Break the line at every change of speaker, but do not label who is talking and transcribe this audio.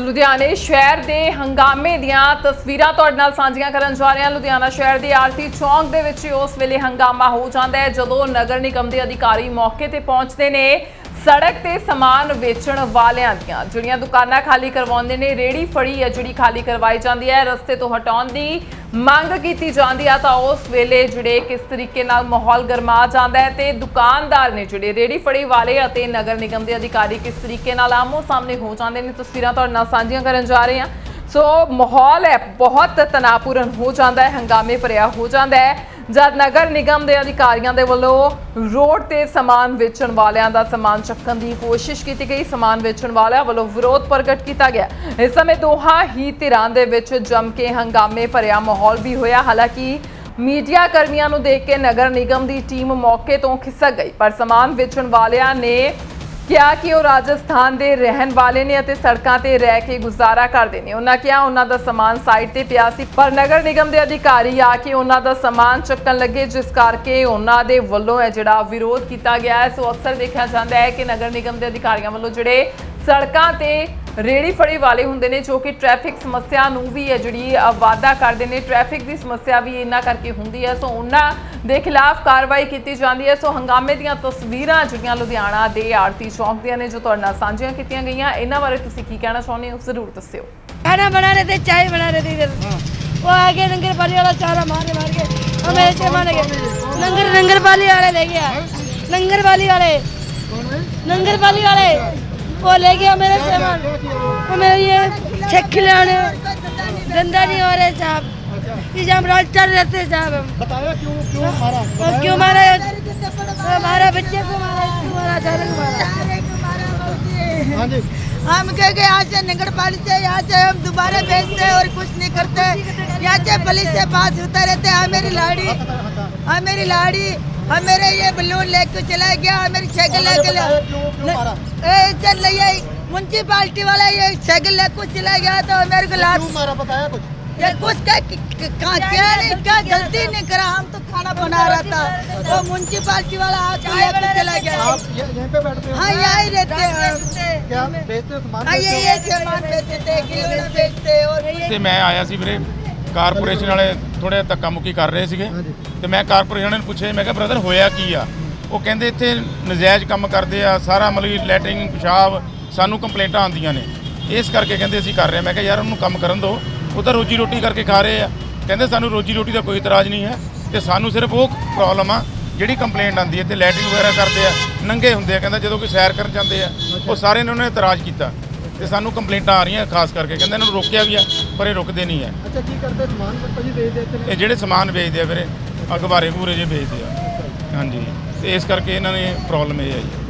ਲੁਧਿਆਣੇ ਸ਼ਹਿਰ ਦੇ ਹੰਗਾਮੇ ਦੀਆਂ ਤਸਵੀਰਾਂ ਤੁਹਾਡੇ ਨਾਲ ਸਾਂਝੀਆਂ ਕਰਨ ਜਾ ਰਹੇ ਹਾਂ। ਲੁਧਿਆਣਾ ਸ਼ਹਿਰ ਦੇ ਆਰਤੀ ਚੌਂਕ ਦੇ ਵਿੱਚ ਉਸ ਵੇਲੇ ਹੰਗਾਮਾ ਹੋ ਜਾਂਦਾ ਹੈ, ਜਦੋਂ ਨਗਰ ਨਿਗਮ ਦੇ ਅਧਿਕਾਰੀ ਮੌਕੇ ਤੇ ਪਹੁੰਚਦੇ ਨੇ। ਸੜਕ ਤੇ ਸਮਾਨ ਵੇਚਣ ਵਾਲਿਆਂ ਦੀਆਂ। ਜਿਹੜੀਆਂ ਦੁਕਾਨਾਂ ਖਾਲੀ ਕਰਵਾਉਂਦੇ ਨੇ, ਰੇੜੀ ਫੜੀ ਹੈ ਜਿਹੜੀ ਖਾਲੀ ਕਰਵਾਈ ਜਾਂਦੀ ਹੈ। ਰਸਤੇ ਤੋਂ ਹਟਾਉਣ ਦੀ ਮੰਗ ਕੀਤੀ ਜਾਂਦੀ ਆ ਤਾਂ ਉਸ ਵੇਲੇ ਜਿਹੜੇ ਕਿਸ ਤਰੀਕੇ ਨਾਲ ਮਾਹੌਲ ਗਰਮਾ ਜਾਂਦਾ ਹੈ ਤੇ ਦੁਕਾਨਦਾਰ ਨੇ ਜਿਹੜੇ ਰੇੜੀ ਫੜੀ ਵਾਲੇ ਅਤੇ ਨਗਰ ਨਿਗਮ ਦੇ ਅਧਿਕਾਰੀ ਕਿਸ ਤਰੀਕੇ ਨਾਲ ਆਮੋ ਸਾਹਮਣੇ ਹੋ ਜਾਂਦੇ ਨੇ, ਤਸਵੀਰਾਂ ਤੁਹਾਡੇ ਨਾਲ ਸਾਂਝੀਆਂ ਕਰਨ ਜਾ ਰਹੇ ਹਾਂ। ਸੋ ਮਾਹੌਲ ਹੈ, ਬਹੁਤ ਤਣਾਅਪੂਰਨ ਹੋ ਜਾਂਦਾ ਹੈ, ਹੰਗਾਮੇ ਭਰਿਆ ਹੋ ਜਾਂਦਾ ਹੈ। ਜਦ ਨਗਰ ਨਿਗਮ ਦੇ ਅਧਿਕਾਰੀਆਂ ਦੇ ਵੱਲੋਂ ਰੋਡ ਤੇ ਸਮਾਨ ਵੇਚਣ ਵਾਲਿਆਂ ਦਾ ਸਮਾਨ ਚੱਕਣ ਦੀ ਕੋਸ਼ਿਸ਼ ਕੀਤੀ ਗਈ, ਸਮਾਨ ਵੇਚਣ ਵਾਲਿਆਂ ਵੱਲੋਂ ਵਿਰੋਧ ਪ੍ਰਗਟ ਕੀਤਾ ਗਿਆ। ਇਸ ਸਮੇਂ ਦੋਹਾਂ ਹੀ ਧਿਰਾਂ ਦੇ ਵਿੱਚ ਜੰਮ ਕੇ ਹੰਗਾਮੇ ਭਰਿਆ ਮਾਹੌਲ ਵੀ ਹੋਇਆ। ਹਾਲਾਂਕਿ ਮੀਡੀਆ ਕਰਮੀਆਂ ਨੂੰ ਦੇਖ ਕੇ ਨਗਰ ਨਿਗਮ ਦੀ ਟੀਮ ਮੌਕੇ ਤੋਂ ਖਿਸਕ ਗਈ, ਪਰ ਸਮਾਨ ਵੇਚਣ ਵਾਲਿਆਂ ਨੇ ਕਿਹਾ ਕਿ ਉਹ ਰਾਜਸਥਾਨ ਦੇ ਰਹਿਣ ਵਾਲੇ ਨੇ ਅਤੇ ਸੜਕਾਂ ਤੇ ਰਹਿ ਕੇ ਗੁਜ਼ਾਰਾ ਕਰਦੇ ਨੇ। ਉਹਨਾਂ ਕਿਹਾ ਉਹਨਾਂ ਦਾ ਸਮਾਨ ਸਾਈਡ ਤੇ ਪਿਆ ਸੀ, ਪਰ ਨਗਰ ਨਿਗਮ ਦੇ ਅਧਿਕਾਰੀ ਆ ਕੇ ਉਹਨਾਂ ਦਾ ਸਮਾਨ ਚੱਕਣ ਲੱਗੇ, ਜਿਸ ਕਰਕੇ ਉਹਨਾਂ ਦੇ ਵੱਲੋਂ ਹੈ ਜਿਹੜਾ ਵਿਰੋਧ ਕੀਤਾ ਗਿਆ ਹੈ, ਸੋ ਅਕਸਰ ਦੇਖਿਆ ਜਾਂਦਾ ਹੈ ਕਿ ਨਗਰ ਨਿਗਮ ਦੇ ਅਧਿਕਾਰੀਆਂ ਵੱਲੋਂ ਜਿਹੜੇ ਸੜਕਾਂ ਤੇ ਰੇੜੀ ਫੜੀ ਵਾਲੇ ਹੁੰਦੇ ਨੇ ਜੋ ਕਿ ਟ੍ਰੈਫਿਕ ਸਮੱਸਿਆ ਨੂੰ ਵੀ ਹੈ ਜਿਹੜੀ ਅ, ਵਾਧਾ ਕਰਦੇ ਨੇ ਟ੍ਰੈਫਿਕ ਦੀ ਸਮੱਸਿਆ ਵੀ ਇਹਨਾਂ ਕਰਕੇ ਹੁੰਦੀ ਹੈ ਸੋ ਉਹਨਾਂ ਦੇ ਖਿਲਾਫ ਕਾਰਵਾਈ ਕੀਤੀ ਜਾਂਦੀ ਹੈ ਸੋ ਹੰਗਾਮੇ ਦੀਆਂ ਤਸਵੀਰਾਂ ਜਿਹੜੀਆਂ ਲੁਧਿਆਣਾ ਦੇ ਆਰਤੀ ਚੌਂਕ ਦੀਆਂ ਨੇ ਜੋ ਤੁਹਾਡੇ ਨਾਲ ਸਾਂਝੀਆਂ ਕੀਤੀਆਂ ਗਈਆਂ ਇਹਨਾਂ ਬਾਰੇ ਤੁਸੀਂ ਕੀ ਕਹਿਣਾ ਚਾਹੁੰਦੇ ਹੋ ਜ਼ਰੂਰ ਦੱਸਿਓ
खाना बना रहे थे चाय बना रहे थे इधर वो आगे नंगर पाली वाला चारा मारे मार के और मेरे से मार गए नंगर नंगर पाली वाले ले गया नंगर पाली वाले नंगर पाली वाले वो ले गया मेरे सामान और मेरे ये चेक खिलाने धंधा नहीं हो रहे साहब। इस हम राज चल रहते साहब हम।
बताया क्यों क्यों मारा?
और क्यों मारा हमारा बच्चे को मारा क्यों मारा चारा को मारा।
हाँ
हम कह के यहाँ से नगरपाल से यहाँ से हम दोबारा भेजते और कुछ नहीं करते। यहाँ से पुलिस से पास होता रहते हैं। मेरी लाड़ी हाँ मेरी लाड़ी हाँ मेरे ये बलून लेके चला गया हाँ मेरी साइकिल लेके चल रही है म्यूनसिपालिटी वाला ये साइकिल लेके चला गया तो मेरे को लात
क्यों मारा बताया कुछ
ये कुछ क्या क्या क्या नहीं क्या गलती नहीं करा हम तो खाना बना रहा था तो म्यूनसिपालिटी वाला आके लेके चला गया
आप ये- यहीं पे बैठते हो
हाँ यहाँ ही रहते हैं
क्या बेचते हो सामान
हाँ
बेचते
ये
हो?
ये सामान बेचते थे खिलौने बेचते और
ਤੇ ਮੈਂ ਆਇਆ ਸੀ ਵੀਰੇ ਕਾਰਪੋਰੇਸ਼ਨ ਵਾਲੇ ਥੋੜੇ ਧੱਕਾ ਮੁੱਕੀ ਕਰ ਰਹੇ ਸੀਗੇ
ਹਾਂਜੀ।
ਤੇ ਮੈਂ ਕਾਰਪੋਰੇਸ਼ਨ ਵਾਲਿਆਂ ਨੂੰ ਪੁੱਛਿਆ ਮੈਂ ਕਿਹਾ ਬ੍ਰਦਰ ਹੋਇਆ ਕੀ ਆ ਉਹ ਕਹਿੰਦੇ ਇੱਥੇ ਨਜਾਇਜ਼ ਕੰਮ ਕਰਦੇ ਆ ਸਾਰਾ ਮਤਲਬ ਲੈਟਰਿੰਗ ਪਿਸ਼ਾਬ ਸਾਨੂੰ ਕੰਪਲੇਂਟਾਂ ਆਉਂਦੀਆਂ ਨੇ। ਇਸ ਕਰਕੇ ਕਹਿੰਦੇ ਅਸੀਂ ਕਰ ਰਹੇ ਹਾਂ। ਮੈਂ ਕਿਹਾ ਯਾਰ ਉਹਨੂੰ ਕੰਮ ਕਰਨ ਦਿਓ। ਉਹ ਤਾਂ ਰੋਜੀ ਰੋਟੀ ਕਰਕੇ ਖਾ ਰਹੇ ਆ। ਕਹਿੰਦੇ ਸਾਨੂੰ ਰੋਜੀ ਰੋਟੀ ਦਾ ਕੋਈ ਇਤਰਾਜ਼ ਨਹੀਂ ਹੈ ਤੇ ਸਾਨੂੰ ਸਿਰਫ ਉਹ ਪ੍ਰੋਬਲਮ ਆ ਜਿਹੜੀ ਕੰਪਲੇਂਟ ਆਉਂਦੀ ਹੈ ਤੇ ਲੈਟਰਿੰਗ ਵਗੈਰਾ ਕਰਦੇ ਆ। ਨੰਗੇ ਹੁੰਦੇ ਆ। ਕਹਿੰਦਾ ਜਦੋਂ ਕੋਈ ਸੈਰ ਕਰਨ ਜਾਂਦੇ ਆ ਉਹ ਸਾਰੇ ਨੇ ਉਹਨੇ ਇਤਰਾਜ਼ ਕੀਤਾ ਤੇ ਸਾਨੂੰ ਕੰਪਲੇਂਟਾਂ ਆ ਰਹੀਆਂ ਖਾਸ ਕਰਕੇ। ਕਹਿੰਦੇ ਇਹਨਾਂ ਨੂੰ ਰੋਕਿਆ ਵੀ ਆ ਪਰ ਇਹ ਰੁਕਦੇ ਨਹੀਂ ਆ
ਅੱਛਾ ਕੀ ਕਰਦੇ? ਸਮਾਨ ਭਾਜੀ ਵੇਚ ਦੇਤੇ ਨੇ?
ਇਹ ਜਿਹੜੇ ਸਮਾਨ ਵੇਚਦੇ ਆ ਵੀਰੇ ਅਖਬਾਰੇ ਘੂਰੇ ਜੇ ਵੇਚਦੇ ਆ। ਹਾਂਜੀ। ਤੇ ਇਸ ਕਰਕੇ ਇਹਨਾਂ ਨੇ ਪ੍ਰੋਬਲਮ ਇਹ ਹੈ।